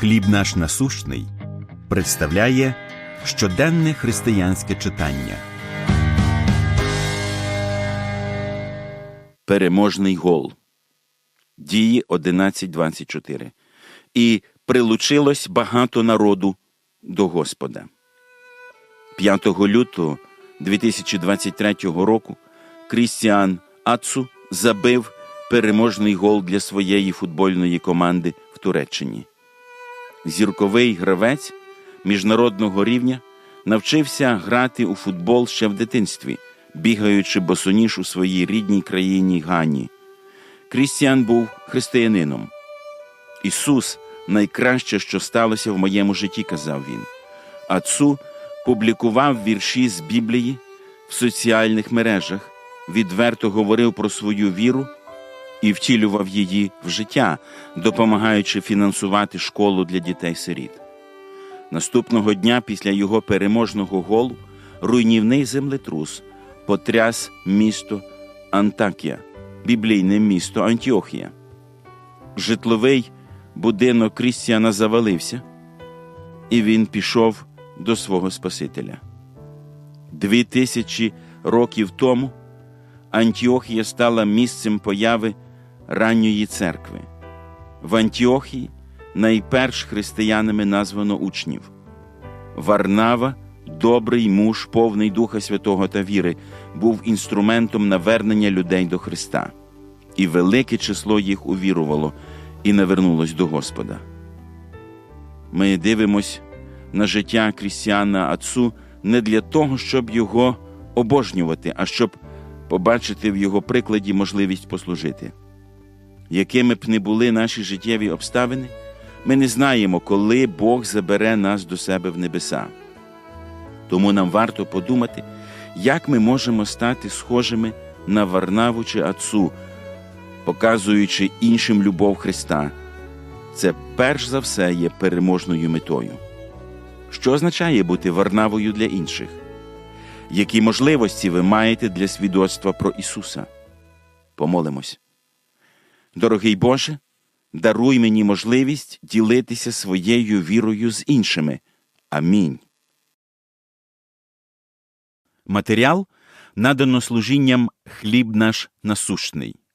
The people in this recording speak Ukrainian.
Хліб наш насущний представляє щоденне християнське читання. Переможний гол. Дії 11.24. І прилучилось багато народу до Господа. 5 лютого 2023 року Крістіан Ацу забив переможний гол для своєї футбольної команди в Туреччині. Зірковий гравець міжнародного рівня навчився грати у футбол ще в дитинстві, бігаючи босоніж у своїй рідній країні Гані. Крістіан був християнином. Ісус найкраще, що сталося в моєму житті, казав він. Ацу публікував вірші з Біблії в соціальних мережах, відверто говорив про свою віру і втілював її в життя, допомагаючи фінансувати школу для дітей-сиріт. Наступного дня після його переможного голу руйнівний землетрус потряс місто Антакія, біблійне місто Антіохія. Житловий будинок Крістіана завалився, і він пішов до свого Спасителя. Дві тисячі років тому Антіохія стала місцем появи ранньої церкви. В Антіохії найперш християнами названо учнів. Варнава, добрий муж, повний Духа Святого та віри, був інструментом навернення людей до Христа, і велике число їх увірувало і навернулось до Господа. Ми дивимось на життя Крістіана Ацу не для того, щоб його обожнювати, а щоб побачити в його прикладі можливість послужити. Якими б не були наші життєві обставини, ми не знаємо, коли Бог забере нас до себе в небеса. Тому нам варто подумати, як ми можемо стати схожими на Варнаву чи Ацу, показуючи іншим любов Христа. Це перш за все є переможною метою. Що означає бути Варнавою для інших? Які можливості ви маєте для свідоцтва про Ісуса? Помолимось. Дорогий Боже, даруй мені можливість ділитися своєю вірою з іншими. Амінь. Матеріал надано служінням Хліб наш насущний.